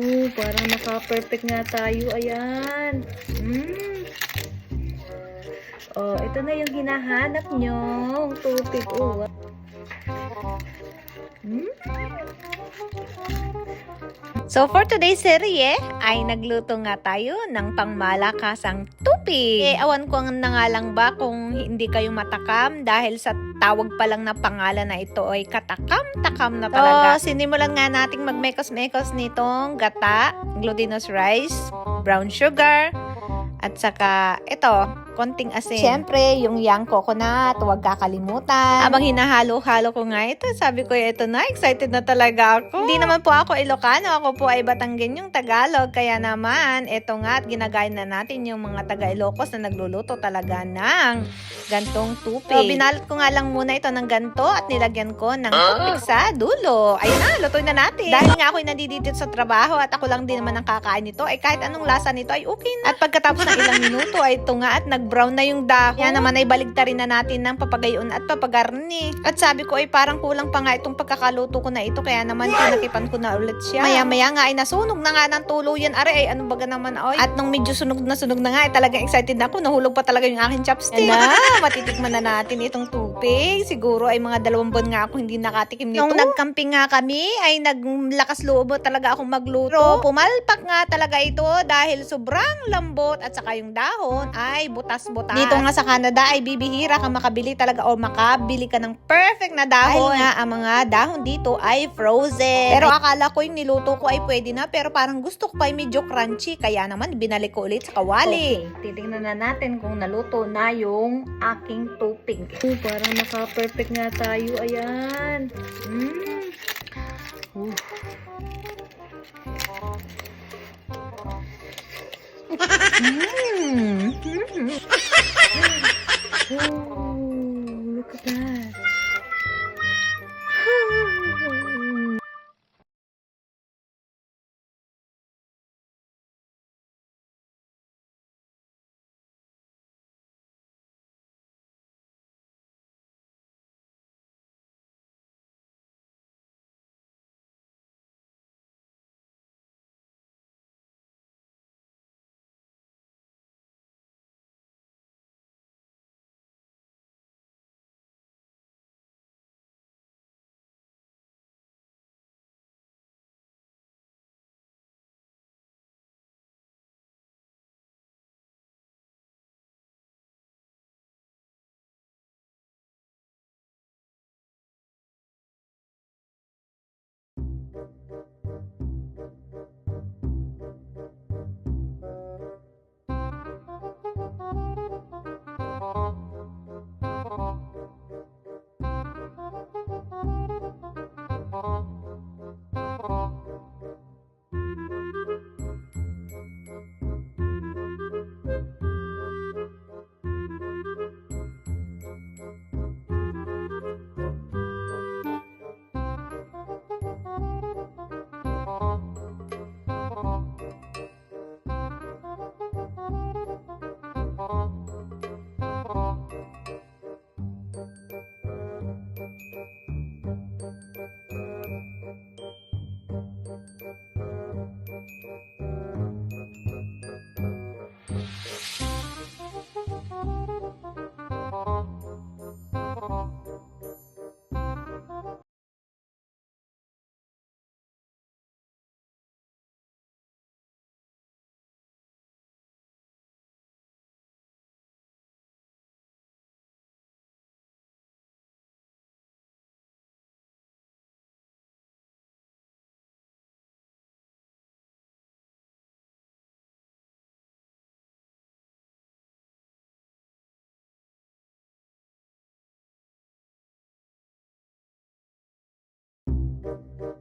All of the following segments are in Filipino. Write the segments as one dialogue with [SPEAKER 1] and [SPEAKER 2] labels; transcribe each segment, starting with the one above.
[SPEAKER 1] Oh, parang naka-perfect nga tayo. Ayan. Mm. Oh, ito na yung hinahanap nyo. Tupig. Oh, wa- Hmm?
[SPEAKER 2] So for today's serye ay nagluto nga tayo ng pangmalakasang tupi. Eh awan ko na nga lang ba kung hindi kayo matakam dahil sa tawag pa lang na pangalan na ito ay katakam-takam na talaga. So sinimulan nga nating magmekos-mekos nitong gata, glutinous rice, brown sugar, at saka ito, konting asin. Siyempre, yung young coconut, huwag kakalimutan. Habang hinahalo-halo ko nga ito, sabi ko, ito na, excited na talaga ako. Hindi naman po ako Ilocano, ako po ay Batanggen yung Tagalog. Kaya naman, ito nga, at ginagaya na natin yung mga taga-Ilocos na nagluluto talaga ng gantong tupig. So, binalot ko nga lang muna ito ng ganto at nilagyan ko ng tupig sa dulo. Ayun na, lutoy na natin. Dahil nga ako'y nandito sa trabaho at ako lang din naman ang kakain nito, ay kahit anong lasa nito ay okay na. At pagkatapos ng ilang minuto ay ito nga at nag-brown na yung dahon. Yan naman ay baligtarin na natin ng papagayon at papagarni. At sabi ko ay parang kulang pa nga itong pagkakaluto ko na ito kaya naman pinakipan ko na ulit siya. Maya-maya nga ay nasunog na nga ng tuluyan. Are ay ano baga naman oy. At nung medyo sunog na sunog na nga ay talagang excited na ako. Nahulog pa talaga yung aking chopstick. Na, matitikman na natin itong tupig. Siguro ay mga dalawang buwan nga ako hindi nakatikim nito. Nung nagcamping nga kami ay naglakas loob talaga akong magluto. Pero pumalpak nga talaga ito dahil sobrang lambot at saka yung dahon ay butas-butas. Dito nga sa Canada ay bibihira ka makabili talaga o makabili ka ng perfect na dahon. Dahil nga ang mga dahon dito ay frozen. Pero akala ko yung niluto ko ay pwede na pero parang gusto ko pa ay medyo crunchy kaya naman binalik ko ulit sa kawali.
[SPEAKER 1] Okay, titingnan na natin kung naluto na yung aking tupig. Oh, parang naka-perfect nga tayo. Ayan. Mm. Oh.
[SPEAKER 2] Mm.
[SPEAKER 1] Oh, look at that. Thank you. Thank you.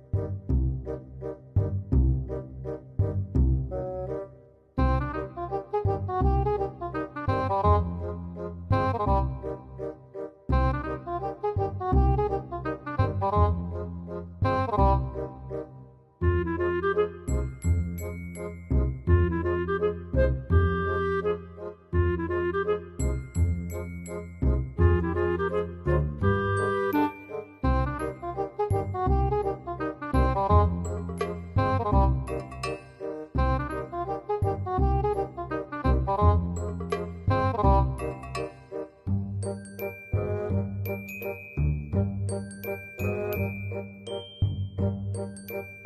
[SPEAKER 1] Thank you.